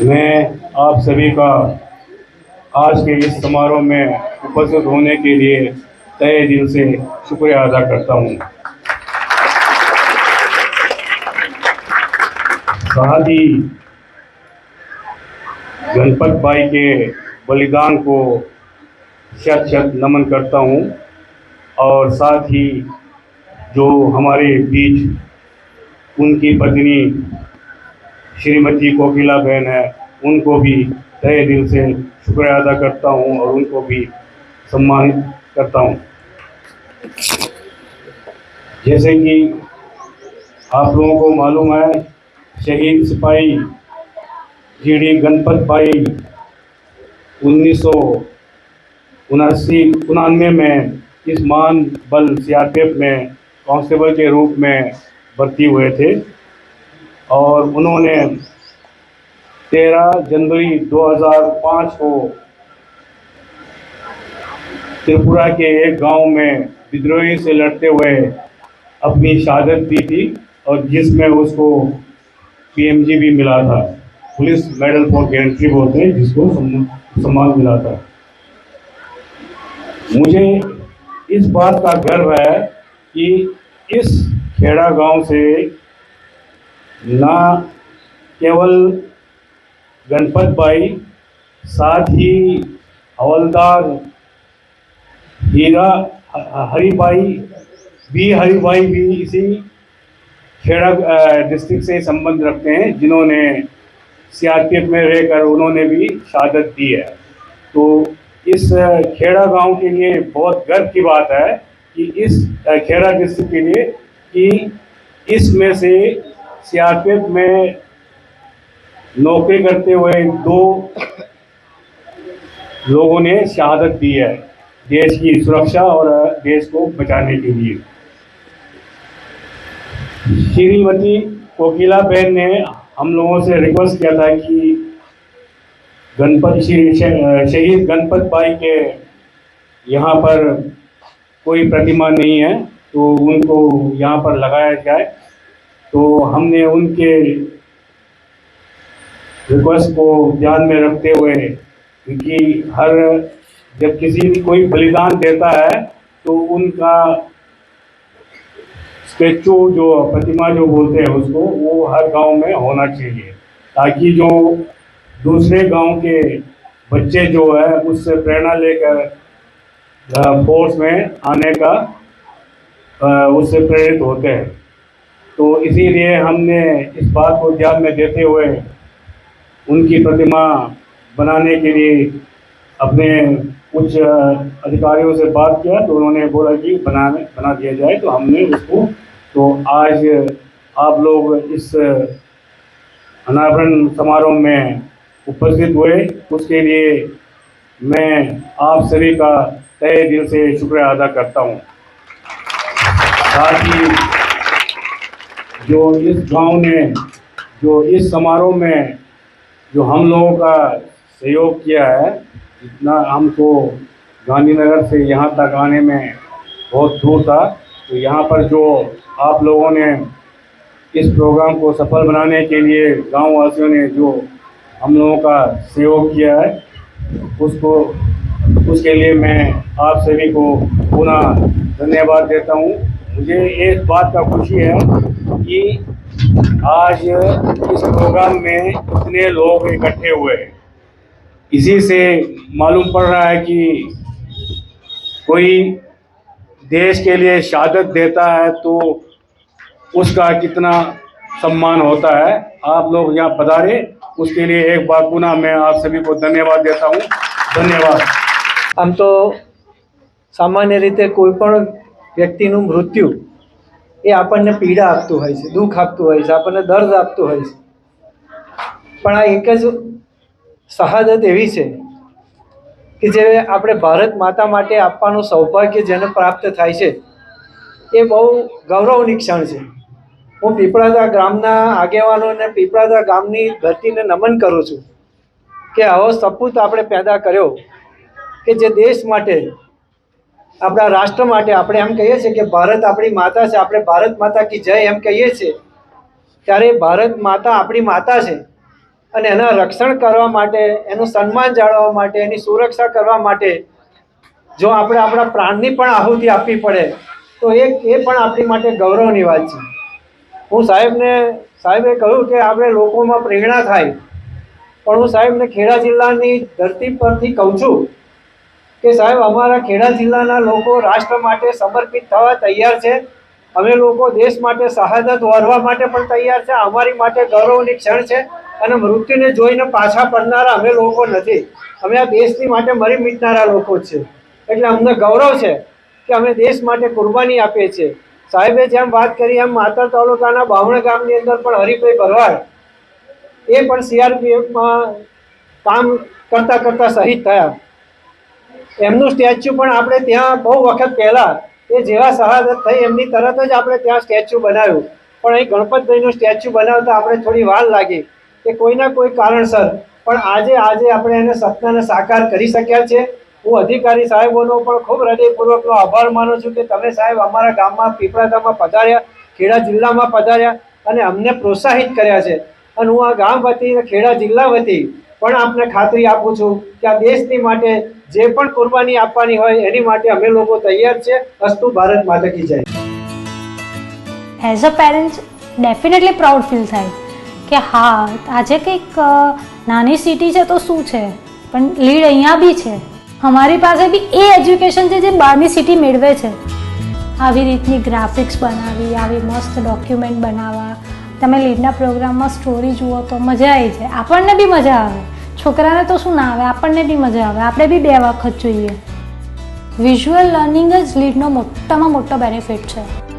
मैं आप सभी का आज के इस समारोह में उपस्थित होने के लिए तय दिल से शुक्रिया अदा करता हूँ। साथ ही गणपत भाई के बलिदान को शत शत नमन करता हूँ और साथ ही जो हमारे बीच उनकी पत्नी श्रीमती कोकिला बहन है, उनको भी तहे दिल से शुक्रिया अदा करता हूँ और उनको भी सम्मानित करता हूँ। जैसे कि आप लोगों को मालूम है, शहीद सिपाही जी डी गणपत भाई उन्नीस सौ उनासी, उनानवे में इस मान बल सीआरपीएफ में कांस्टेबल के रूप में भर्ती हुए थे। और उन्होंने 13 जनवरी 2005 को त्रिपुरा के एक गाँव में विद्रोही से लड़ते हुए अपनी शहादत दी थी और जिसमें उसको पीएमजी भी मिला था। पुलिस मेडल फॉर गैंट्री बोलते हैं, जिसको सम्मान मिला था। मुझे इस बात का गर्व है कि इस खेड़ा गाँव से ना केवल गणपत भाई साथ ही हवलदार हीरा, ह- हरिभाई भी हरिभाई भी इसी खेड़ा डिस्ट्रिक्ट से संबंध रखते हैं, जिन्होंने सीआरपीएफ में रहकर उन्होंने भी शहादत दी है। तो इस खेड़ा गाँव के लिए बहुत गर्व की बात है कि इस खेड़ा डिस्ट्रिक्ट के लिए कि इसमें से सीआरपीएफ में नौकरी करते हुए दो लोगों ने शहादत दी है, देश की सुरक्षा और देश को बचाने के लिए। श्रीमती कोकिला बहन ने हम लोगों से रिक्वेस्ट किया था कि गणपत श्री शहीद गणपत भाई के यहाँ पर कोई प्रतिमा नहीं है तो उनको यहाँ पर लगाया जाए। तो हमने उनके रिक्वेस्ट को ध्यान में रखते हुए, क्योंकि हर, जब किसी कोई बलिदान देता है तो उनका स्टेचू जो प्रतिमा जो बोलते हैं उसको, वो हर गाँव में होना चाहिए। ताकि जो दूसरे गाँव के बच्चे जो है, उससे प्रेरणा लेकर फोर्स में आने का उससे प्रेरित होते हैं। तो इसीलिए हमने इस बात को ध्यान में देते हुए उनकी प्रतिमा बनाने के लिए अपने कुछ अधिकारियों से बात किया तो उन्होंने बोला कि बना बना दिया जाए तो हमने उसको तो आज आप लोग इस अनावरण समारोह में उपस्थित हुए। उसके लिए मैं आप सभी का तय दिल से शुक्रिया अदा करता हूँ। साथ ही जो इस गाँव ने, जो इस समारोह में, जो हम लोगों का सहयोग किया है, जितना हमको गांधीनगर से यहाँ तक आने में बहुत दूर था तो यहाँ पर जो आप लोगों ने इस प्रोग्राम को सफल बनाने के लिए गाँव वासियों ने जो हम लोगों का सहयोग किया है, उसको, उसके लिए मैं आप सभी को पुनः धन्यवाद देता हूँ। मुझे एक बात का खुशी है कि आज इस प्रोग्राम में इतने लोग इकट्ठे हुए हैं इसी से मालूम पड़ रहा है कि कोई देश के लिए शहादत देता है तो उसका कितना सम्मान होता है आप लोग यहाँ पधारे उसके लिए एक बार पुनः मैं आप सभी को धन्यवाद देता हूँ धन्यवाद આમ તો સામાન્ય રીતે કોઈ પણ વ્યક્તિનું મૃત્યુ એ આપણને પીડા આપતું હોય છે, દુઃખ આપતું હોય છે, આપણને દર્દ આપતું હોય છે. પણ આ એક જ શહાદત એવી છે કે જે આપણે ભારત માતા માટે આપવાનું સૌભાગ્ય જેને પ્રાપ્ત થાય છે, એ બહુ ગૌરવની ક્ષણ છે. હું પીપળાદા ગામના આગેવાનો અને પીપળાદા ગામની ધરતીને નમન કરું છું કે આવો સપૂત આપણે પેદા કર્યો કે જે દેશ માટે આપણા રાષ્ટ્ર માટે આપણે એમ કહીએ છીએ કે ભારત આપણી માતા છે, આપણે ભારત માતા કી જય એમ કહીએ છીએ. ત્યારે ભારત માતા આપણી માતા છે અને એના રક્ષણ કરવા માટે, એનું સન્માન જાળવવા માટે, એની સુરક્ષા કરવા માટે જો આપણે આપણા પ્રાણની પણ આહુતિ આપવી પડે, તો એ એ પણ આપણી માટે ગૌરવની વાત છે. હું સાહેબને, સાહેબે કહ્યું કે આપણે લોકોમાં પ્રેરણા થાય. પણ હું સાહેબને ખેડા જિલ્લાની ધરતી પરથી કહું છું કે સાહેબ, અમારા ખેડા જિલ્લાના લોકો રાષ્ટ્ર માટે સમર્પિત થવા તૈયાર છે. અમે લોકો દેશ માટે શહાદત વરવા માટે પણ તૈયાર છે. અમારી માટે ગૌરવની ક્ષણ છે અને મૃત્યુને જોઈને પાછા પડનારા અમે લોકો નથી. અમે આ દેશની માટે મરી મીટનારા લોકો છે. એટલે અમને ગૌરવ છે કે અમે દેશ માટે કુરબાની આપીએ છીએ. સાહેબે જેમ વાત કરી, એમ માતર તાલુકાના બાવણ ગામની અંદર પણ હરિભાઈ ભરવાડ એ પણ સીઆરપીએફમાં કામ કરતાં કરતાં શહીદ થયા. એમનું સ્ટેચ્યુ પણ આપણે ત્યાં બહુ વખત પહેલાં એ જેવા શહાદત થઈ, એમની તરત જ આપણે ત્યાં સ્ટેચ્યુ બનાવ્યું. પણ અહીં ગણપતભાઈનું સ્ટેચ્યુ બનાવતા આપણે થોડી વાર લાગી કે કોઈના કોઈ કારણસર પણ આજે આજે આપણે એને સપનાને સાકાર કરી શક્યા છે. હું અધિકારી સાહેબોનો પણ ખૂબ હૃદયપૂર્વકનો આભાર માનું છું કે તમે સાહેબ અમારા ગામમાં, પીપળાધામમાં પધાર્યા, ખેડા જિલ્લામાં પધાર્યા અને અમને પ્રોત્સાહિત કર્યા છે. અને હું આ ગામ વતી ખેડા જિલ્લા વતી પણ આપને ખાતરી આપું છું કે આ દેશની માટે જે પણ કુરબાની આપવાની હોય એની માટે અમે લોકો તૈયાર છે. અસ્તુ ભારત માતા કી જય. As a parents definitely proud feel થાય કે હા, આજે કંઈક નાની સિટી છે તો શું છે? પણ લીડ અહીંયા બી છે. અમારી પાસે બી એ એજ્યુકેશન છે જે બહારની સિટી મેળવે છે. આવી રીતની ગ્રાફિક્સ બનાવી, આવી મસ્ત ડોક્યુમેન્ટ બનાવવા. તમે લીડના પ્રોગ્રામમાં સ્ટોરી જુઓ તો મજા આવી જાય. આપણને બી મજા આવે. છોકરાને તો શું ના આવે? આપણને બી મજા આવે. આપણે બી બે વખત જોઈએ. વિઝ્યુઅલ લર્નિંગ જ લીડનો મોટામાં મોટો બેનિફિટ છે.